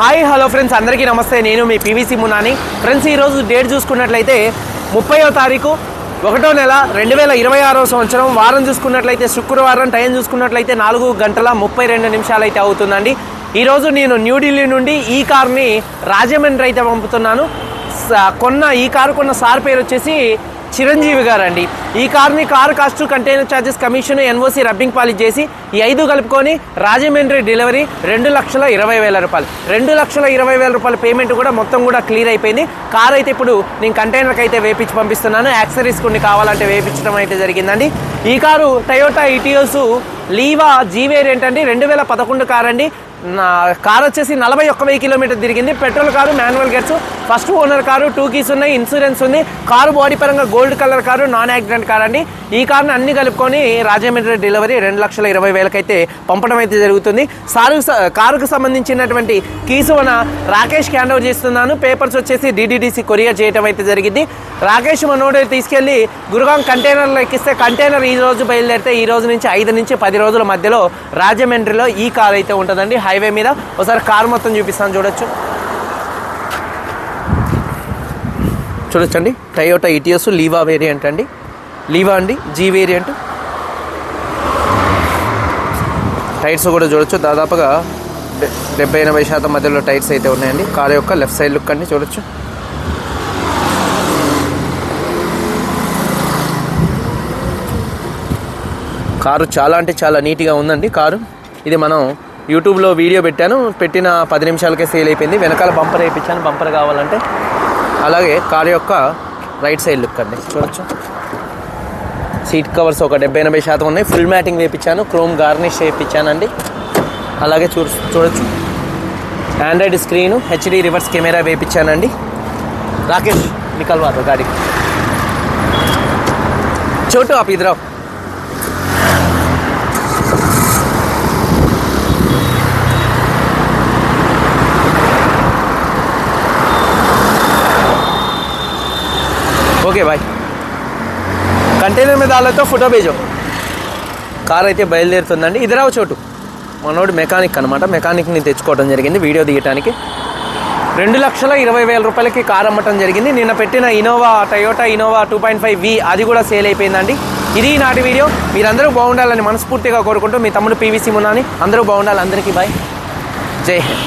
Hi hello friends అందరికీ నమస్తే. నేను మీ పీవీసీ మునాని ఫ్రెండ్స్ ఈరోజు డేట్ చూసుకున్నట్లయితే ముప్పయో తారీఖు ఒకటో నెల రెండు వేల ఇరవై ఆరో సంవత్సరం. వారం చూసుకున్నట్లయితే శుక్రవారం టైం చూసుకున్నట్లయితే నాలుగు గంటల ముప్పై రెండు నిమిషాలు అయితే అవుతుందండి ఈరోజు నేను న్యూఢిల్లీ నుండి ఈ కార్ని రాజమండ్రి అయితే పంపుతున్నాను. స- కొన్న ఈ కారు కొన్న సార్ పేరు వచ్చేసి చిరంజీవి గారు అండి ఈ కారుని car cost container charges commission NOC rubbing polish చేసి ఈ ఐదు కలుపుకొని రాజమండ్రి డెలివరీ రెండు లక్షల ఇరవై వేల రూపాయలు. రెండు లక్షల ఇరవై వేల రూపాయల పేమెంట్ కూడా మొత్తం కూడా క్లియర్ అయిపోయింది. కార్ అయితే ఇప్పుడు నేను కంటైనర్కి అయితే వేపించి పంపిస్తున్నాను. యాక్సరీస్ కొన్ని కావాలంటే వేపించడం అయితే జరిగిందండి. ఈ car Toyota Etios Liva G variant అండి. రెండు వేల పదకొండు కార్ అండి. నా కార్ వచ్చేసి నలభై ఒక్క వెయ్యి కిలోమీటర్ తిరిగింది. Petrol car manual gears first owner car two keys ఉన్నాయి ఇన్సూరెన్స్ ఉంది. కారు బాడీ పరంగా gold colour car non accident car అండి ఈ కార్ని అన్ని కలుపుకొని రాజమండ్రి డెలివరీ రెండు లక్షల ఇరవై వేలకైతే పంపడం అయితే జరుగుతుంది. సారు కారుకు సంబంధించినటువంటి కీసువన రాకేష్ హ్యాండ్ ఓవర్ చేస్తున్నాను. పేపర్స్ వచ్చేసి డిడిడిసి కొరియర్ చేయడం అయితే జరిగింది. రాకేష్ మనోడు తీసుకెళ్ళి గురుగాం కంటైనర్లో ఎక్కిస్తే కంటైనర్ ఈ రోజు బయలుదేరితే ఈ రోజు నుంచి ఐదు నుంచి పది రోజుల మధ్యలో రాజమండ్రిలో ఈ కార్ అయితే ఉంటుందండి. హైవే మీద ఒకసారి కార్ మొత్తం చూపిస్తాను చూడొచ్చు. చూడొచ్చండి. టయోటా ఇటిఎస్ లీవా వేరియంట్ అండి. లీవా అండి జీ వేరియంట్ టైర్స్ కూడా చూడొచ్చు. దాదాపుగా డెబ్బై ఎనభై శాతం మధ్యలో టైర్స్ అయితే ఉన్నాయండి. కార్ యొక్క లెఫ్ట్ సైడ్ లుక్ అండి చూడొచ్చు. కారు చాలా అంటే చాలా నీట్గా ఉందండి కారు. ఇది మనం యూట్యూబ్లో వీడియో పెట్టాను. పెట్టిన పది నిమిషాలకే సేల్ అయిపోయింది. వెనకాల బంపర్ వేయించాను. బంపర్ కావాలంటే అలాగే కారు యొక్క రైట్ సైడ్ లుక్ అండి. చూడొచ్చు. సీట్ కవర్స్ ఒక డెబ్బై ఎనభై శాతం ఉన్నాయి. ఫుల్ మ్యాటింగ్ వేయించాను క్రోమ్ గార్నిష్ వేయించానండి అలాగే చూ చూడొచ్చు. Android screen HD reverse camera వేయించానండి Rakesh నికల్వారు గాడికి చోటు ఆప్ ఇద్దరు ఓకే బాయ్. కంటైనర్ మీద వాళ్ళతో ఫోటో పేజో కార్ అయితే బయలుదేరుతుందండి. ఇదిరావు చోటు. మనోడు మెకానిక్ అనమాట మెకానిక్ని తెచ్చుకోవడం జరిగింది వీడియో తీయటానికి. రెండు లక్షల ఇరవై వేల రూపాయలకి కార్ అమ్మటం జరిగింది. నిన్న పెట్టిన Innova Toyota Innova two point five V అది కూడా సేల్ అయిపోయిందండి. ఇది నాటి వీడియో. మీరందరూ బాగుండాలని మనస్ఫూర్తిగా కోరుకుంటూ మీ తమ్ముడు పీవీసీ మున్నాని. అందరూ బాగుండాలి. అందరికీ బాయ్. జై హింద్.